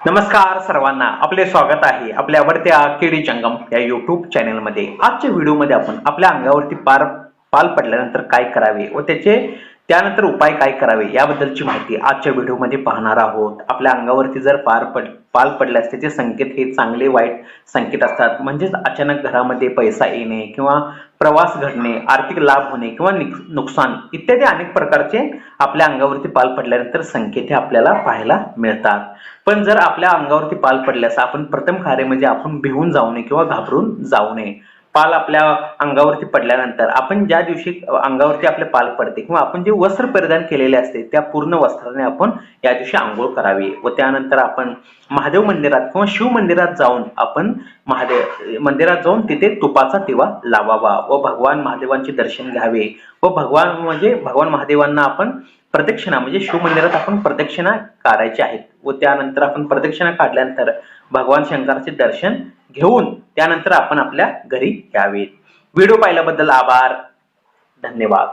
नमस्कार सर्वांना आपले स्वागत आहे आपल्या आवडत्या केडी जंगम या युट्यूब चॅनलमध्ये आजच्या व्हिडिओमध्ये आपण आपल्या अंगावरती पार पाल पडल्यानंतर काय करावे व त्याचे त्यानंतर उपाय काय करावे याबद्दलची माहिती आजच्या व्हिडिओमध्ये पाहणार आहोत. आपल्या अंगावरती जर पार पड पाल पडल्यास त्याचे संकेत हे चांगले वाईट संकेत असतात. म्हणजेच अचानक घरामध्ये पैसा येणे किंवा प्रवास घडणे आर्थिक लाभ होणे किंवा नुकसान इत्यादी अनेक प्रकारचे आपल्या अंगावरती पाल पडल्यानंतर संकेत हे आपल्याला पाहायला मिळतात. पण जर आपल्या अंगावरती पाल पडल्यास आपण प्रथम कार्य म्हणजे आपण भिवून जाऊ नये किंवा घाबरून जाऊ नये. पाल आपल्या अंगावरती पडल्यानंतर आपण ज्या दिवशी अंगावरती आपले पाल पडते किंवा आपण जे वस्त्र परिधान केलेले असते त्या पूर्ण वस्त्राने आपण या दिवशी आंघोळ करावी. व त्यानंतर आपण महादेव मंदिरात किंवा शिव मंदिरात जाऊन आपण महादेव मंदिरात जाऊन तिथे तुपाचा दिवा लावावा व भगवान महादेवांचे दर्शन घ्यावे. व भगवान म्हणजे भगवान महादेवांना आपण प्रदक्षिणा म्हणजे शिव मंदिरात आपण प्रदक्षिणा काढायची आहेत. व त्यानंतर आपण प्रदक्षिणा काढल्यानंतर भगवान शंकराचे दर्शन घेऊन त्यानंतर आपण आपल्या घरी यावे व्हिडिओ पाहिल्याबद्दल आभार. धन्यवाद.